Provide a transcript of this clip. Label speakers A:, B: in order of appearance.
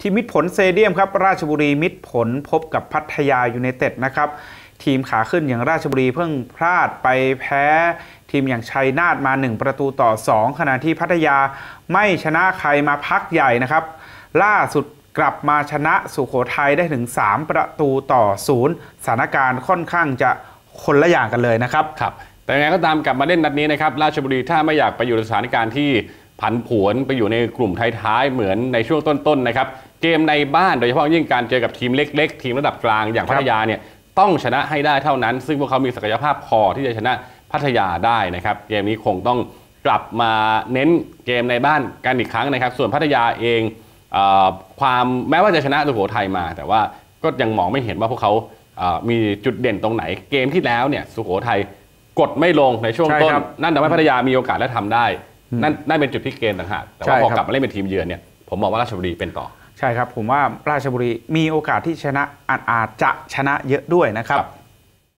A: ที่มิตรผลเตเดียมครับราชบุรีมิตรผลพบกับพัทยายูไนเต็ดนะครับทีมขาขึ้นอย่างราชบุรีเพิ่งพลาดไปแพ้ทีมอย่างชัยนาทมา 1 ประตูต่อ 2 ขณะที่พัทยาไม่ชนะใครมาพักใหญ่นะครับ ล่าสุดกลับมาชนะสุโขทัยได้ถึง 3 ประตูต่อ 0 สถานการณ์ค่อนข้างจะคนละอย่างกันเลยนะครับ
B: ครับ แต่ยังไงก็ตามกลับมาเล่นนัดนี้นะครับ ราชบุรีถ้าไม่อยากไปอยู่ในสถานการณ์ที่ผันผวนไปอยู่ในกลุ่มท้ายๆเหมือนในช่วงต้นๆนะครับ เกมในบ้านโดยเฉพาะยิ่งการเจอกับทีมเล็ก ๆ ทีมระดับกลางอย่างพัทยาเนี่ยต้องชนะให้ได้เท่านั้น ซึ่งพวกเขามีศักยภาพพอที่จะชนะพัทยาได้นะครับ เกมนี้คงต้องกลับมาเน้นเกมในบ้านกันอีกครั้งนะครับ ส่วนพัทยาเองเออความแม้ว่าจะชนะสุโขทัยมา แต่ว่าก็ยังมองไม่เห็นว่าพวกเขาเอ่อมีจุดเด่นตรงไหน เกมที่แล้วเนี่ยสุโขทัยกดไม่ลงในช่วง
A: ใช่
B: ต้น
A: ครับ
B: นั่นทำให้พัทยามีโอกาสและทำได้ นั่นนั่นเป็นจุดพลิกเกมต่างหากแต่ว่า
A: ใช่
B: พอ
A: ครับ
B: กลับมาเล่นเป็นทีมเยือนเนี่ยผมมองว่าราชบุรีเป็นต่อ
A: ใช่ครับผมว่าราชบุรีมีโอกาสที่ชนะอาจจะชนะเยอะด้วยนะครับ
B: ครับ